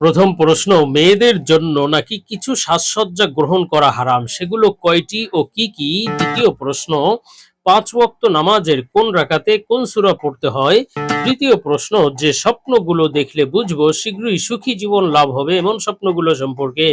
প্রথম প্রশ্ন, মেয়েদের জন্য নাকি কিছু সাজসজ্জা গ্রহণ করা হারাম? সেগুলো কয়টি ও কি কি? দ্বিতীয় প্রশ্ন, পাঁচ ওয়াক্ত নামাজের কোন রাকাতে কোন সূরা পড়তে হয়? তৃতীয় প্রশ্ন, যে স্বপ্নগুলো দেখলে বুঝব, শীঘ্রই সুখী জীবন লাভ হবে এমন স্বপ্নগুলো সম্পর্কে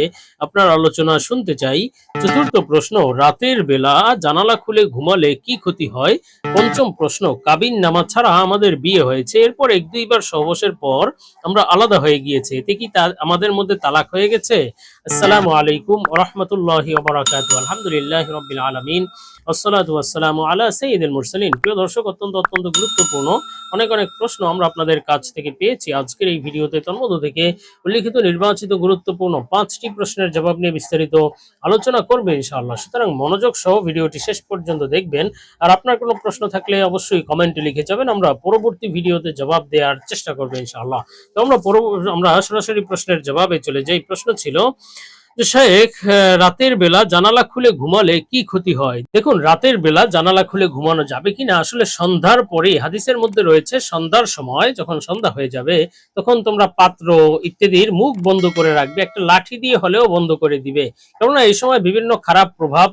আপনার আলোচনা শুনতে চাই। চতুর্থ প্রশ্ন, রাতের বেলা জানালা খুলে ঘুমালে কি ক্ষতি হয়? পঞ্চম প্রশ্ন, কাবিন নামাজ ছাড়া আমাদের বিয়ে হয়েছে, এরপর এক দুইবার সহবাসের পর আমরা আলাদা হয়ে গিয়েছে, এতে কি আমাদের মধ্যে তালাক হয়ে গেছে? আসসালামু আলাইকুম রহমতুল্লাহি আলহামদুলিল্লাহ রবিল আলমিন আসসালামু আলা সৈয়দুল মুরসালিন। প্রিয় দর্শক, অত্যন্ত অত্যন্ত গুরুত্বপূর্ণ, অনেক অনেক প্রশ্ন আমরা আপনাদের কাছ থেকে পেয়েছি। আজকের এই ভিডিওতে তন্মধ্য থেকে উল্লিখিত নির্বাচিত গুরুত্বপূর্ণ পাঁচটি প্রশ্নের জবাব নিয়ে বিস্তারিত আলোচনা করবে ইনশাআল্লাহ। সুতরাং মনোযোগ সহ ভিডিওটি শেষ পর্যন্ত দেখবেন। আর আপনার কোনো প্রশ্ন থাকলে অবশ্যই কমেন্টে লিখে যাবেন। আমরা পরবর্তী ভিডিওতে জবাব দেওয়ার চেষ্টা করব ইনশাআল্লাহ। তো আমরা আমরা সরাসরি প্রশ্নের জবাবে চলে যাই। প্রশ্ন ছিল শেখ রাতের বেলা জানালা খুলে ঘুমালে কি ক্ষতি হয়? দেখুন, রাতের বেলা জানালা খুলে ঘুমানো যাবে কিনা আসলে সন্ধ্যার পরে হাদিসের মধ্যে রয়েছে, সন্ধ্যার সময় যখন সন্ধ্যা হয়ে যাবে, তখন তোমরা পাত্র ইত্যাদির মুখ বন্ধ করে রাখবে, একটা লাঠি দিয়ে হলেও বন্ধ করে দিবে। কেননা এই সময় বিভিন্ন খারাপ প্রভাব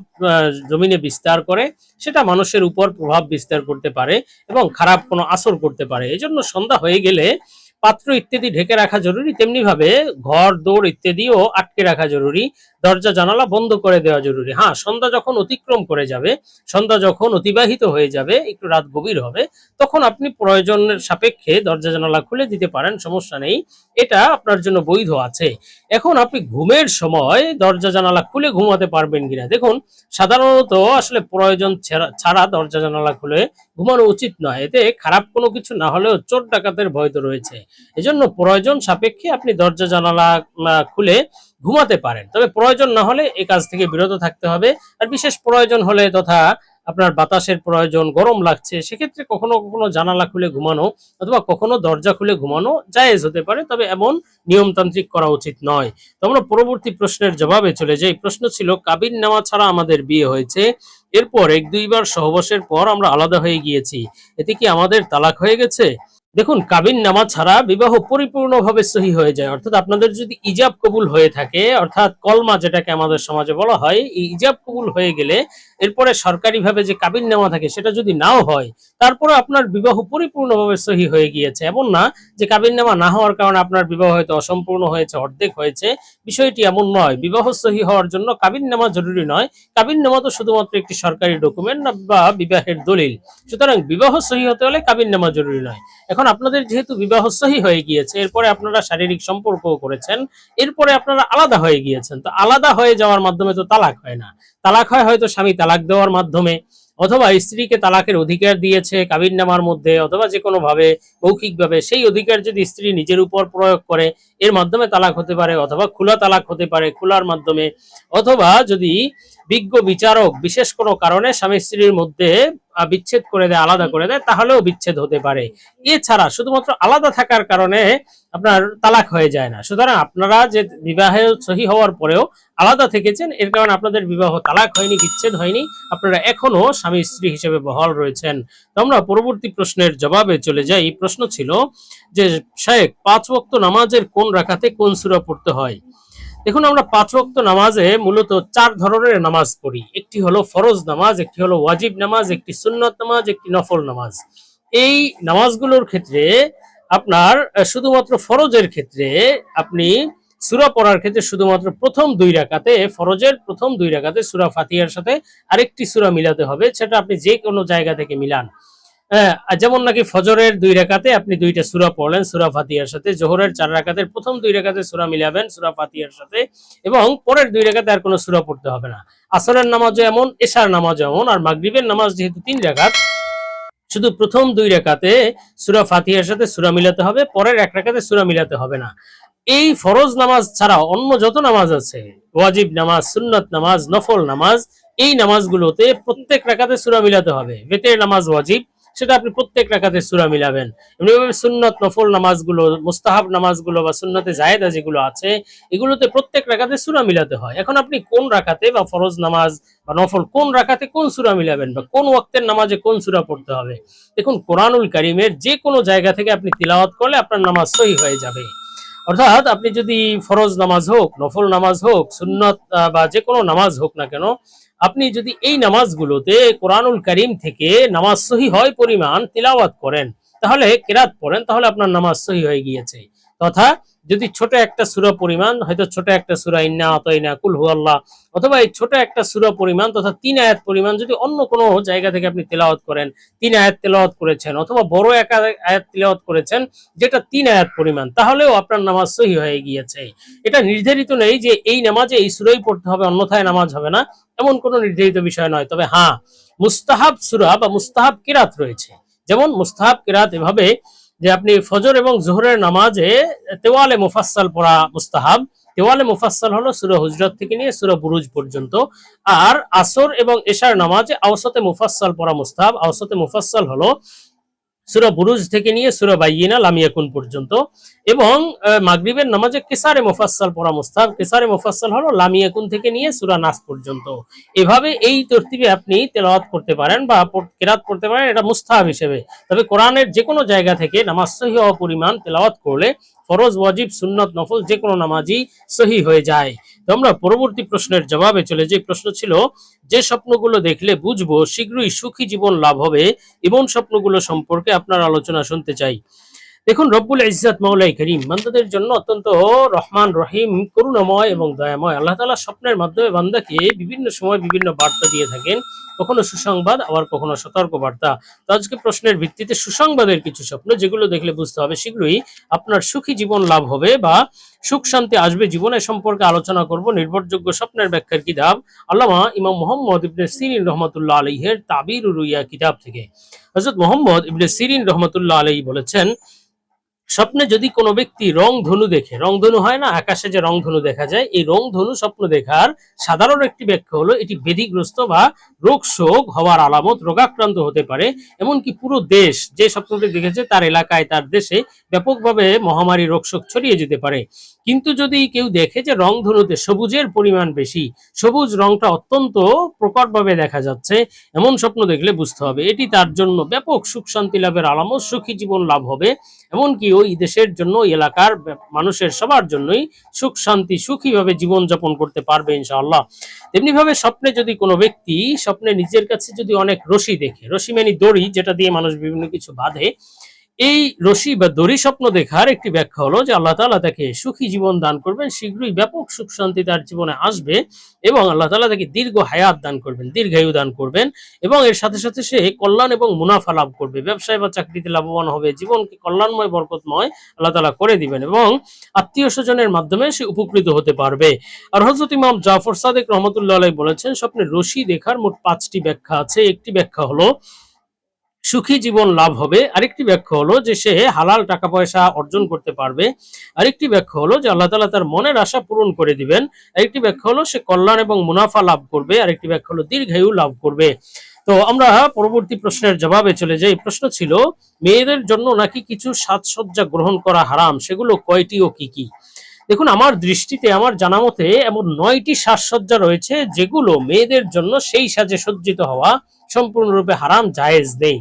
জমিনে বিস্তার করে, সেটা মানুষের উপর প্রভাব বিস্তার করতে পারে এবং খারাপ কোনো আসর করতে পারে। এজন্য সন্ধ্যা হয়ে গেলে পাত্র ইত্যাদি ঢেকে রাখা জরুরি, তেমনি ভাবে ঘর দৌড় ইত্যাদিও আটকে রাখা জরুরি, দরজা, জানালা বন্ধ করে দেওয়া জরুরি। হ্যাঁ সন্ধ্যা যখন অতিক্রম করে যাবে, সন্ধ্যা যখন অতিবাহিত হয়ে যাবে, একটু রাত গভীর হবে, তখন আপনি প্রয়োজনের সাপেক্ষে দরজা, জানালা খুলে দিতে পারেন, সমস্যা নেই। এটা আপনার জন্য বৈধ আছে। এখন আপনি ঘুমের সময় দরজা, জানালা খুলে ঘুমাতে পারবেন কিনা? দেখুন, সাধারণত আসলে প্রয়োজন ছাড়া- ছাড়া দরজা, জানালা খুলে ঘুমানো উচিত নয়। এতে খারাপ কোনো কিছু না হলেও চোর ডাকাতের ভয় তো রয়েছে। এজন্য প্রয়োজন সাপেক্ষে আপনি দরজা জানালা খুলে ঘুমাতে পারেন। তবে প্রয়োজন না হলে এ কাজ থেকে বিরত থাকতে হবে। আর বিশেষ প্রয়োজন হলে তথা আপনার বাতাসের প্রয়োজন, গরম লাগছে, সেক্ষেত্রে কখনো কখনো জানালা খুলে ঘুমানো অথবা কখনো দরজা খুলে ঘুমানো জায়েজ হতে পারে, তবে এমন নিয়মতান্ত্রিক করা উচিত নয়। তো আমরা পরবর্তী প্রশ্নের জবাবে চলে যাই। প্রশ্ন ছিল, কাবিন নেওয়া ছাড়া আমাদের বিয়ে হয়েছে, এরপর এক দুইবার সহবাসের পর আমরা আলাদা হয়ে গিয়েছি, এতে কি আমাদের তালাক হয়ে গেছে? দেখুন, কাবিন নামা ছাড়া বিবাহ পরিপূর্ণভাবে সহি হয়ে যায়। অর্থাৎ আপনাদের যদি ইজাব কবুল হয়ে থাকে, অর্থাৎ কলমা যেটাকে আমাদের সমাজে বলা হয়, এই ইজাব কবুল হয়ে গেলে এরপরে সরকারিভাবে যে কাবিন নেওয়া থাকে সেটা যদি নাও হয় তারপরে আপনার বিবাহ পরিপূর্ণভাবে সহি হয়ে গিয়েছে। এমন না যে কাবিন নেওয়া না হওয়ার কারণে আপনার বিবাহ হয়তো অসম্পূর্ণ হয়েছে, অর্ধেক হয়েছে। বিষয়টি এমন নয়। বিবাহ সহি হওয়ার জন্য কাবিন নেওয়া জরুরি নয়। কাবিন নেওয়া তো শুধুমাত্র একটি সরকারি ডকুমেন্ট বা বিবাহের দলিল। সুতরাং বিবাহ সহি হতে হলে কাবিন নেওয়া জরুরি নয়। এখন আপনাদের যেহেতু বিবাহ সহি হয়ে গিয়েছে, এরপরে আপনারা শারীরিক সম্পর্ক করেছেন, এরপরে আপনারা আলাদা হয়ে গিয়েছেন। তো আলাদা হয়ে যাওয়ার মাধ্যমে তো তালাক হয় না। তালাক হয় হয়তো স্বামী তালাক দেওয়ার মাধ্যমে, অথবা স্ত্রীকে তালাকের অধিকার দিয়েছে কাবিন নামার মধ্যে, অথবা যে কোনো ভাবে মৌখিকভাবে, সেই অধিকার যদি স্ত্রী নিজের উপর প্রয়োগ করে, এর মাধ্যমে তালাক হতে পারে, অথবা খোলা তালাক হতে পারে, খোলার মাধ্যমে, অথবা যদি বিজ্ঞ বিচারক বিশেষ কোনো কারণে স্বামী স্ত্রীর মধ্যে বিচ্ছেদ করে দেয়, আলাদা করে দেয়, তাহলেও বিচ্ছেদ হতে পারে। এছাড়া শুধুমাত্র আলাদা থাকার কারণে আপনার তালাক হয়ে যায় না। সুতরাং আপনারা যে বিবাহে সহি হওয়ার পরেও আলাদা থেকেছেন, এর কারণে আপনাদের বিবাহ তালাক হয়নি, বিচ্ছেদ হয়নি। আপনারা এখনও স্বামী স্ত্রী হিসেবে বহাল রয়েছেন। তো আমরা পরবর্তী প্রশ্নের জবাবে চলে যাই। প্রশ্ন ছিল যে শেখ পাঁচ ওয়াক্ত নামাজের কোন রাখাতে কোন সূরা পড়তে হয়? দেখুন, আমরা পাঁচ ওয়াক্ত নামাজে মূলত চার ধরনের নামাজ পড়ি। একটি হলো ফরজ নামাজ, একটি হলো ওয়াজিব নামাজ, একটি সুন্নত নামাজ, একটি নফল নামাজ। এই নামাজগুলোর ক্ষেত্রে আপনার শুধুমাত্র ফরজের ক্ষেত্রে আপনি সুরা পড়ার ক্ষেত্রে শুধুমাত্র প্রথম দুই রাকাতে, ফরজের প্রথম দুই রাকাতে সুরা ফাতিহার সাথে আরেকটি সুরা মিলাতে হবে, সেটা আপনি যে কোনো জায়গা থেকে মিলান। হ্যাঁ, যেমন নাকি ফজরের দুই রাকাতে আপনি দুইটা সুরা পড়লেন সূরা ফাতিহার সাথে জোহরের চার রাকাতের প্রথম দুই রাকাতে সুরা মিলাবেন সূরা ফাতিহার সাথে এবং পরের দুই রাকাতে আর কোনো সুরা পড়তে হবে না। আসরের নামাজও এমন এশার নামাজও এমন আর মাগরিবের নামাজ যেহেতু তিন রাকাত শুধু প্রথম দুই রেখাতে সুরা ফাতিহার সাথে সুরা মিলাতে হবে পরের এক রেখাতে সুরা মিলাতে হবে না। এই ফরজ নামাজ ছাড়া অন্য যত নামাজ আছে ওয়াজিব নামাজ সুন্নত নামাজ নফল নামাজ এই নামাজগুলোতে প্রত্যেক রাকাতে সুরা মিলাতে হবে। বেতের নামাজ ওয়াজিব সেটা আপনি প্রত্যেক রাকাতে সুরা মিলাবেন। এমনিভাবে সুন্নত নফল নামাজগুলো, মুস্তাহাব নামাজগুলো বা সুন্নতে জায়েদা যেগুলো আছে, এগুলোতে প্রত্যেক রাকাতে সুরা মিলাতে হয়। এখন আপনি কোন রাকাতে বা ফরজ নামাজ বা নফল কোন রাকাতে কোন সুরা মিলাবেন বা কোন ওয়াক্তের নামাজে কোন সুরা পড়তে হবে? দেখুন, কোরআনুল কারিমের যে কোনো জায়গা থেকে আপনি তিলাওয়াত করলে আপনার নামাজ সহি হয়ে যাবে। অর্থাৎ আপনি যদি ফরজ নামাজ হোক, নফল নামাজ হোক, সুন্নত বা যে কোনো নামাজ হোক না কেন আপনি যদি এই নামাজগুলোতে কোরআনুল করিম থেকে নামাজ সহি হয় পরিমাণ তিলাওয়াত করেন, তাহলে কেরাত পড়েন, তাহলে আপনার নামাজ সহি হয়ে গিয়েছে। তথা যদি ছোট একটা সূরা পরিমাণ, হয়তো ছোট একটা সূরা ইন্না অতইনা কুল হু আল্লাহ অথবা এই ছোট একটা সূরা পরিমাণ তথা তিন আয়াত পরিমাণ যদি অন্য কোনো জায়গা থেকে আপনি তেলাওয়াত করেন, তিন আয়াত তেলাওয়াত করেছেন, অথবা বড় এক আয়াত তেলাওয়াত করেছেন, যেটা তিন আয়াত পরিমাণ, তাহলেও আপনার নামাজ সহি হয়ে গিয়েছে। এটা নির্ধারিত নেই যে এই নামাজে এই সুরাই পড়তে হবে, অন্যথায় নামাজ হবে না, এমন কোনো নির্ধারিত বিষয় নয়। তবে হ্যাঁ মুস্তাহাব সুরা বা মুস্তাহাব কিরাত রয়েছে। যেমন মুস্তাহাব কিরাত এভাবে যে আপনি ফজর এবং জোহরের নামাজে তেওয়ালে মুফাসাল পড়া মুস্তাহাব। তেওয়ালে মুফাসাল হলো সুরা হুজরত থেকে নিয়ে সুরা বুরুজ পর্যন্ত। আর আসর এবং এশার নামাজে আওসতে মুফাসাল পড়া মুস্তাহাব। আওসতে মুফাসাল হলো সুরা বুরুজ থেকে নিয়ে সুরা বাইয়িনা লামিয়াকুন পর্যন্ত। এবং মাগরিবের নামাজে কেসারে মুফাসসাল পড়া কেসারে মুফাসসাল হলো লামিয়াকুন থেকে নিয়ে সুরা নাস পর্যন্ত। এভাবে এই তরতিবে আপনি তেলাওয়াত করতে পারেন বা কেরাত করতে পারেন, এটা মুস্তাহাব হিসেবে। তবে কোরআনের যে কোনো জায়গা থেকে নামাজ সহি হওয়া পরিমাণ তেলাওয়াত করলে ফরজ, ওয়াজিব, সুন্নত, নফল যে কোনো নামাজই সহি হয়ে যায়। তো আমরা পরবর্তী প্রশ্নের জবাবে চলে যে প্রশ্ন ছিল, যে স্বপ্নগুলো দেখলে বুঝব, শীঘ্রই সুখী জীবন লাভ হবে এমন স্বপ্নগুলো সম্পর্কে আপনার আলোচনা শুনতে চাই। দেখুন, রব্বুল ইজ্জাত মাওলাই করিম, বান্দাদের জন্য অত্যন্ত রহমান, রহিম, করুণাময় এবং দয়াময়। আল্লাহ তাআলা স্বপ্নের মাধ্যমে বান্দাকে বিভিন্ন সময় বিভিন্ন বার্তা দিয়ে থাকেন। কখনো সুসংবাদ, আবার কখনো সতর্ক বার্তা তো আজকে প্রশ্নের ভিত্তিতে সুসংবাদের কিছু স্বপ্ন, যেগুলো দেখলে বুঝতে হবে, শীঘ্রই আপনার সুখী জীবন লাভ হবে বা সুখ শান্তি আসবে। জীবনে সম্পর্কে আলোচনা করব, নির্ভরযোগ্য স্বপ্নের ব্যাখ্যার কিতাব, আল্লামা ইমাম মোহাম্মদ ইবনে সিরিন রহমতুল্লাহ আলহের তাবির রুইয়া কিতাব থেকে। হজরত মোহাম্মদ ইবনে সিরিন রহমতুল্লাহ আলহী বলেছেন স্বপ্নে যদি কোনো ব্যক্তি রং ধনু দেখে, রং ধনু হয় না, আকাশে যে রং ধনু দেখা যায়, এই রং ধনু স্বপ্ন দেখার সাধারণ একটি ব্যাখ্যা হলো, এটি বেধিগ্রস্ত বা রোগ শোক হওয়ার আলামত, রোগাক্রান্ত হতে পারে। এমনকি পুরো দেশ যে স্বপ্নটি দেখেছে, তার এলাকায়, তার দেশে ব্যাপকভাবে মহামারী রোগ শোক ছড়িয়ে যেতে পারে। কিন্তু যদি কেউ দেখে যে রং ধনুতে সবুজের পরিমাণ বেশি, সবুজ রংটা অত্যন্ত প্রকটভাবে দেখা যাচ্ছে, এমন স্বপ্ন দেখলে বুঝতে হবে, এটি তার জন্য ব্যাপক সুখ শান্তি লাভের আলামত, সুখী জীবন লাভ হবে। এমনকি ওই দেশের জন্য এলাকার মানুষের সবার জন্যই সুখ, শান্তি, সুখীভাবে জীবন যাপন করতে পারবে ইনশাআল্লাহ। তেমনি ভাবে স্বপ্নে যদি কোনো ব্যক্তি, স্বপ্নে নিজের কাছে যদি অনেক রশি দেখে, রশি মানে দড়ি যেটা দিয়ে মানুষ বিভিন্ন কিছু বাঁধে এই রশি বা দড়ি স্বপ্ন দেখার একটি ব্যাখ্যা হলো যে আল্লাহ তাআলা তাকে সুখী জীবন দান করবেন, শীঘ্রই ব্যাপক সুখ শান্তি তার জীবনে আসবে এবং আল্লাহ তালা তাকে দীর্ঘ হায়াত দান করবেন, দীর্ঘায়ু দান করবেন এবং এর সাথে সাথে সে কল্যাণ এবং মুনাফা লাভ করবে। ব্যবসায় বা চাকরিতে লাভবান হবে, জীবনকে কল্যাণময়, বরকতময় আল্লাহ তালা করে দিবেন এবং আত্মীয় স্বজনের মাধ্যমে সে উপকৃত হতে পারবে। আর হজরত ইমাম জাফর সাদেক রহমতুল্লাহ বলেছেন, স্বপ্নে রশি দেখার মোট পাঁচটি ব্যাখ্যা আছে। একটি ব্যাখ্যা হলো সুখী জীবন লাভ হবে। আরেকটি ব্যাখ্যা হলো যে সে হালাল টাকা পয়সা অর্জন করতে পারবে। আরেকটি ব্যাখ্যা হলো যে আল্লাহ তাআলা তার মনের আশা পূরণ করে দিবেন। আরেকটি ব্যাখ্যা হলো সে কল্যাণ এবং মুনাফা লাভ করবে। আরেকটি ব্যাখ্যা হলো দীর্ঘায়ু লাভ করবে। তো আমরা পরবর্তী প্রশ্নের জবাবে চলে যাই। প্রশ্ন ছিল, মেয়েদের জন্য নাকি কিছু সাজসজ্জা গ্রহণ করা হারাম? সেগুলো কয়টি ও কি কি? দেখুন, আমার দৃষ্টিতে, আমার জানা মতে এমন নয়টি সাজসজ্জা রয়েছে যেগুলো মেয়েদের জন্য সেই সাজে সজ্জিত হওয়া সম্পূর্ণরূপে হারাম, জায়েজ নেই।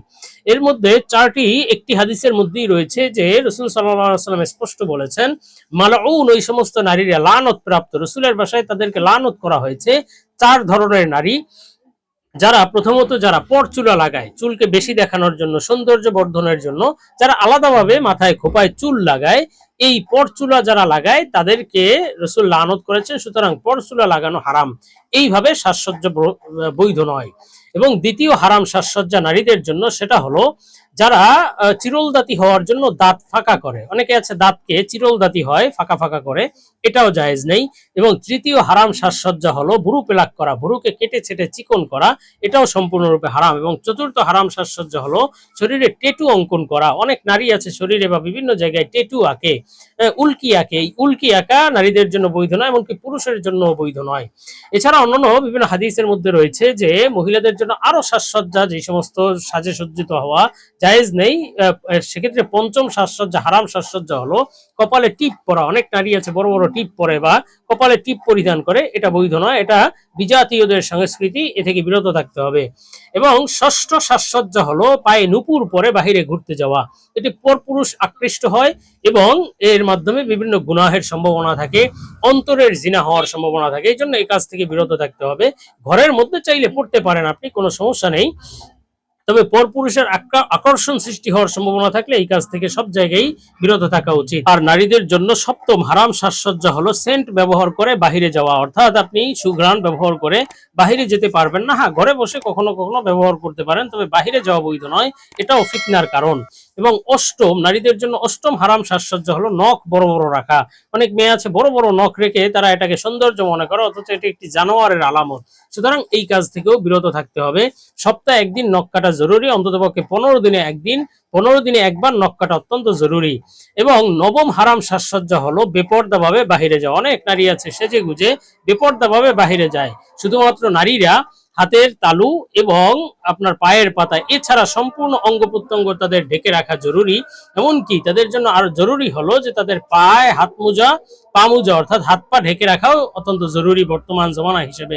এর মধ্যে চারটি, একটি হাদিসের মধ্যেই রয়েছে যে রসুল সাল্লাম স্পষ্ট বলেছেন, মালাউন ওই সমস্ত নারীরা লানত প্রাপ্ত রসুলের বাসায় তাদেরকে লানত করা হয়েছে চার ধরনের নারী। যারা প্রথমত যারা পরচুলা লাগায়, চুলকে বেশি দেখানোর জন্য সৌন্দর্য বর্ধনের জন্য, যারা আলাদাভাবে মাথায় খোপায় চুল লাগায়, এই পরচুলা যারা লাগায়, তাদেরকে রসুল লানত করেছেন, সুতরাং পরচুলা লাগানো হারাম। এইভাবে সাজসজ্জা বৈধ নয়। এবং দ্বিতীয় হারাম সাজসজ্জা নারীদের জন্য সেটা হলো যারা আহ, চিরলদাতি হওয়ার জন্য দাঁত ফাঁকা করে। অনেকে আছে দাঁতকে চিরলদাতি হয় ফাঁকা ফাঁকা করে এটাও জায়েজ নেই। এবং তৃতীয় হারাম সাজসজ্জা হলো ভুরু পেলাক করা ভুরুকে কেটে ছেটে চিকন করা এটাও সম্পূর্ণরূপে হারাম। এবং চতুর্থ হারাম সাজসজ্জা হলো শরীরে টেটু অঙ্কন করা। অনেক নারী আছে শরীরে বা বিভিন্ন জায়গায় টেটু আঁকে। আহ, উল্কি আঁকে এই উল্কি আঁকা নারীদের জন্য বৈধ নয় এমনকি পুরুষের জন্য বৈধ নয়। এছাড়া অন্যান্য বিভিন্ন হাদিসের মধ্যে রয়েছে যে মহিলাদের জন্য আরও সাজসজ্জা যে সমস্ত সাজে সজ্জিত হওয়া জায়েজ নেই সেক্ষেত্রে পঞ্চম সাজসজ্জা হারাম সাজসজ্জা হলো কপালে টিপ পরা। অনেক নারী আছে বড় বড় টিপ পরে বা কপালে টিপ পরিধান করে এটা বৈধ নয় এটা বিজাতীয়দের সংস্কৃতি এ থেকে বিরত থাকতে হবে। এবং ষষ্ঠ সাজসজ্জা হলো পায়ে নুপুর পরে বাহিরে ঘুরতে যাওয়া। এটি পরপুরুষ আকৃষ্ট হয় এবং এর মাধ্যমে বিভিন্ন গুনাহের সম্ভাবনা থাকে, অন্তরের জিনা হওয়ার সম্ভাবনা থাকে। এই জন্য এই কাজ থেকে বিরত থাকতে হবে। ঘরের মধ্যে চাইলে পড়তে পারেন আপনি, কোনো সমস্যা নেই। তবে পরপুরুষের আক্রা- আকর্ষণ সৃষ্টি হওয়ার সম্ভাবনা থাকলে এই কাজ থেকে সব জায়গায় বিরত থাকা উচিত। আর নারীদের জন্য সপ্তম হারাম সাজসজ্জা হলো সেন্ট ব্যবহার করে বাহিরে যাওয়া। অর্থাৎ আপনি সুঘ্রাণ ব্যবহার করে বাহিরে যেতে পারবেন না। হ্যাঁ ঘরে বসে কখনো কখনো ব্যবহার করতে পারেন, তবে বাহিরে যাওয়া বৈধ নয়। এটাও ফিতনার কারণ। এবং অষ্টম, নারীদের জন্য অষ্টম হারাম সাজসজ্জা হলো নখ বড় বড় রাখা। অনেক মেয়ে আছে, বড় বড় নখ রেখে তারা এটাকে সৌন্দর্য মনে করে, অথচ এটি একটি জানোয়ারের আলামত। সুতরাং এই কাজ থেকেও বিরত থাকতে হবে। সপ্তাহে একদিন নখ কাটা জরুরি অন্ততপক্ষে পনেরো দিনে একদিন, পনেরো দিনে একবার নখ কাটা অত্যন্ত জরুরি। এবং নবম হারাম সাজসজ্জা হলো বেপর্দা ভাবে বাহিরে যাওয়া। অনেক নারী আছে সেজে গুজে বেপর্দাভাবে বাহিরে যায়। শুধুমাত্র নারীরা হাতের তালু এবং আপনার পায়ের পাতা, এছাড়া সম্পূর্ণ অঙ্গ প্রত্যঙ্গ তাদের ঢেকে রাখা জরুরি। এমনকি তাদের জন্য আরও জরুরি হলো যে তাদের পায়ে হাত মোজা, পা মোজা, অর্থাৎ হাত পা ঢেকে রাখাও অত্যন্ত জরুরি বর্তমান জমানা হিসেবে।